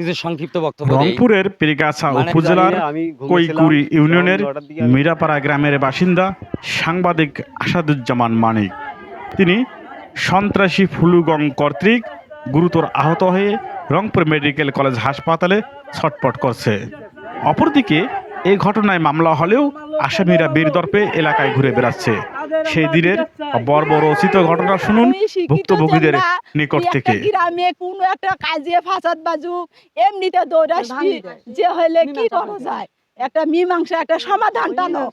কিছু সংক্ষিপ্ত বক্তব্য রংপুরের পেরিগাছা মানে উপজেলার কৈকুড়ি ইউনিয়নের মিরাপাড়া গ্রামের বাসিন্দা সাংবাদিক আসাদুজ্জামান মানিক। তিনি সন্ত্রাসী ফুলুগং কর্তৃক গুরুতর আহত হয়ে রংপুর মেডিকেল কলেজ হাসপাতালে ছটপট করছে। অপরদিকে এই ঘটনায় মামলা হলেও আসামিরা বীরদর্পে এলাকায় ঘুরে বেড়াচ্ছে। সেই দিনের বর্বরচিত ঘটনা শুনুন ভুক্তভোগীদের নিকট থেকে। গ্রামে কোনো একটা কাজে ফাসাদ বাজুক এমনিতে দৌড়াসি যে হলে কি করা যায়? একটা মীমাংসা একটা সমাধান টানো।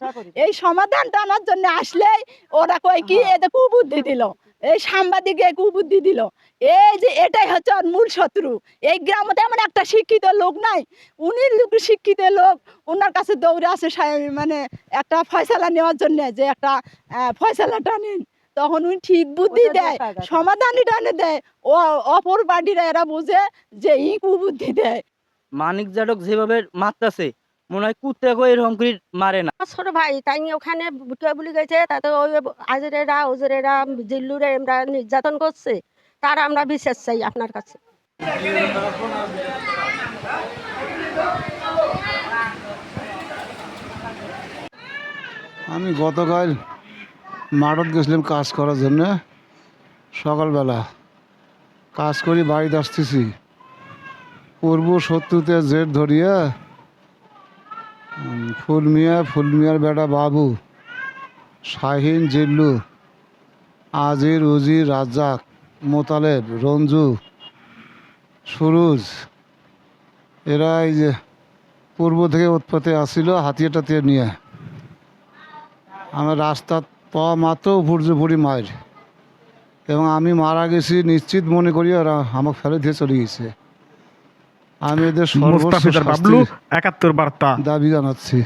এই সমাধান টানার জন্য আসলেই ওরা কয় কি এতে কুবুদ্ধি দিল। এই সাংবাদিকে কুবুদ্ধি দিল। এই যে এটাই হচ্ছে ওর মূল শত্রু। এই গ্রামে এমন একটা শিক্ষিত লোক নাই। উনি লোক শিক্ষিত লোক। ওনার কাছে দৌড়ে আসে মানে একটা ফয়সালা নেওয়ার জন্য যে একটা আহ, ফয়সালা টানেন তখন উনি ঠিক বুদ্ধি দেয় সমাধানই টানে দেয়। ও অপর পার্টিরা এরা বুঝে যে ই কুবুদ্ধি দেয়। মানিক জাটক যেভাবে মারতাছে মনে হয় কুত্তে কই এরকম করে মারে না। আমার ছোট ভাই তাই ওখানে বুটে বলি গেছে তাতে ওই আজরেরা ওজরেরা জিল্লুরে আমরা নির্যাতন করছে তার আমরা বিশেষ চাই আপনার কাছে। আমি গতকাল মাঠত গেছিলাম কাজ করার জন্য সকালবেলা। কাজ করি বাড়িতে আসতেছি। পূর্ব শত্রুতে জেট ধরিয়ে ফুল মিয়া ফুল মিয়ার বেটা বাবু, শাহিন, জিল্লু, আজির, উজির, রাজ্জাক, মোতালেব, রঞ্জু, সুরুজ, এরা এই যে পূর্ব থেকে উৎপত্তি আসছিল হাতিয়ে টাতিয়ে নিয়ে। আমার রাস্তার পাওয়া মাত্র উপর্য পড়ি মায়ের। এবং আমি মারা গেছি, নিশ্চিত মনে করি ওরা আমাকে ফেলে দিয়ে চলে গেছে। আমি এদের সর্বোচ্চ বার্তা। দাবি জানাচ্ছি।